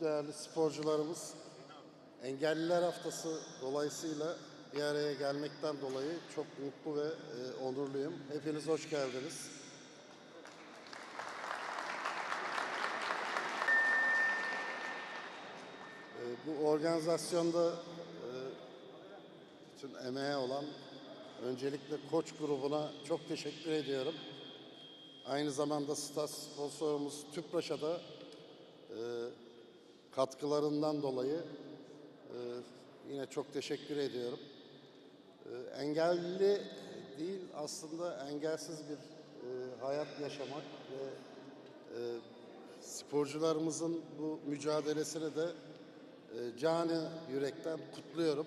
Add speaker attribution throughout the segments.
Speaker 1: değerli sporcularımız Engelliler Haftası dolayısıyla bir araya gelmekten dolayı çok mutlu ve e, onurluyum. Hepiniz hoş geldiniz. E, bu organizasyonda e, bütün emeğe olan öncelikle koç grubuna çok teşekkür ediyorum. Aynı zamanda stas sponsorumuz Tüpraş'a da katkılarından dolayı e, yine çok teşekkür ediyorum. E, engelli değil aslında engelsiz bir e, hayat yaşamak ve e, sporcularımızın bu mücadelesini de e, canı yürekten kutluyorum.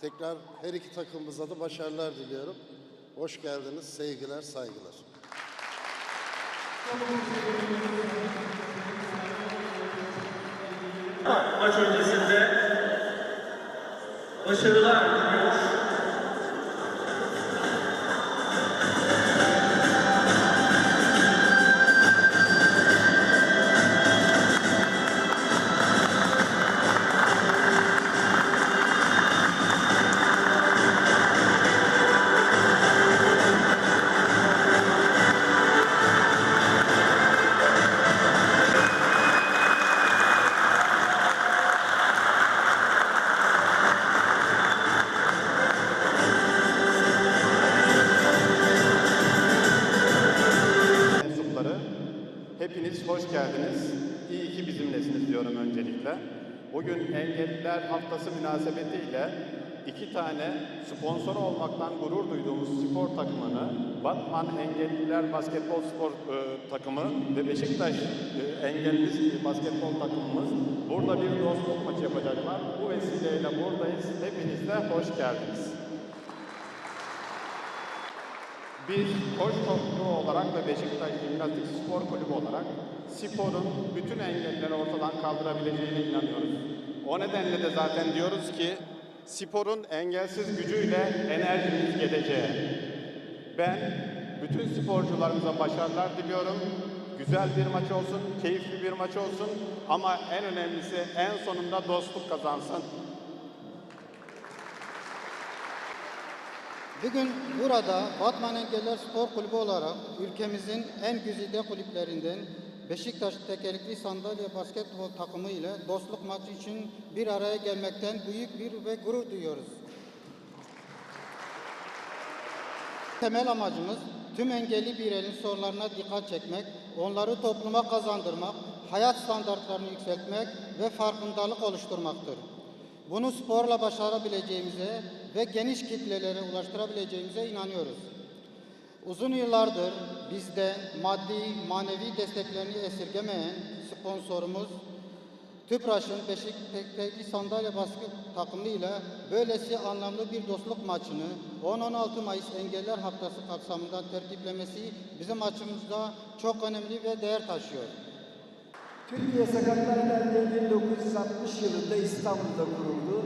Speaker 1: Tekrar her iki takımımıza da başarılar diliyorum. Hoş geldiniz, sevgiler, saygılar.
Speaker 2: Maç öncesinde başarılar diliyor.
Speaker 3: Hepiniz hoş geldiniz. İyi ki bizimlesiniz diyorum öncelikle. Bugün Engelliler Haftası münasebetiyle iki tane sponsor olmaktan gurur duyduğumuz spor takımını Batman Engelliler Basketbol Spor e, takımı ve Beşiktaş e, Engelli Basketbol takımımız burada bir dostluk maçı yapacaklar. Bu vesileyle buradayız. Hepiniz de hoş geldiniz. Biz koç topluluğu olarak ve Beşiktaş Jimnastik Spor Kulübü olarak sporun bütün engelleri ortadan kaldırabileceğine inanıyoruz. O nedenle de zaten diyoruz ki sporun engelsiz gücüyle enerjimiz geleceğe. Ben bütün sporcularımıza başarılar diliyorum. Güzel bir maç olsun, keyifli bir maç olsun ama en önemlisi en sonunda dostluk kazansın.
Speaker 4: Bugün burada Batman Engeller Spor Kulübü olarak ülkemizin en güzide kulüplerinden Beşiktaş Tekerlekli Sandalye Basketbol takımı ile dostluk maçı için bir araya gelmekten büyük bir ve gurur duyuyoruz. Temel amacımız tüm engelli bireylerin sorunlarına dikkat çekmek, onları topluma kazandırmak, hayat standartlarını yükseltmek ve farkındalık oluşturmaktır. Bunu sporla başarabileceğimize ve geniş kitlelere ulaştırabileceğimize inanıyoruz. Uzun yıllardır bizde maddi, manevi desteklerini esirgemeyen sponsorumuz Tüpraş'ın Beşiktaş'taki sandalye baskı takımıyla böylesi anlamlı bir dostluk maçını 10-16 Mayıs Engeller Haftası kapsamında tertiplemesi bizim açımızda çok önemli ve değer taşıyor.
Speaker 5: Türkiye Sakatlar Derneği 1960 yılında İstanbul'da kuruldu.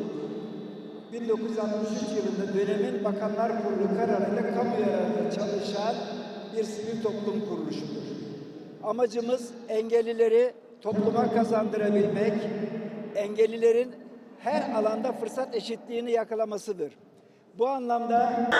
Speaker 5: 1963 yılında dönemin Bakanlar Kurulu kararıyla kamu yararına çalışan bir sivil toplum kuruluşudur. Amacımız engellileri topluma kazandırabilmek, engellilerin her alanda fırsat eşitliğini yakalamasıdır. Bu anlamda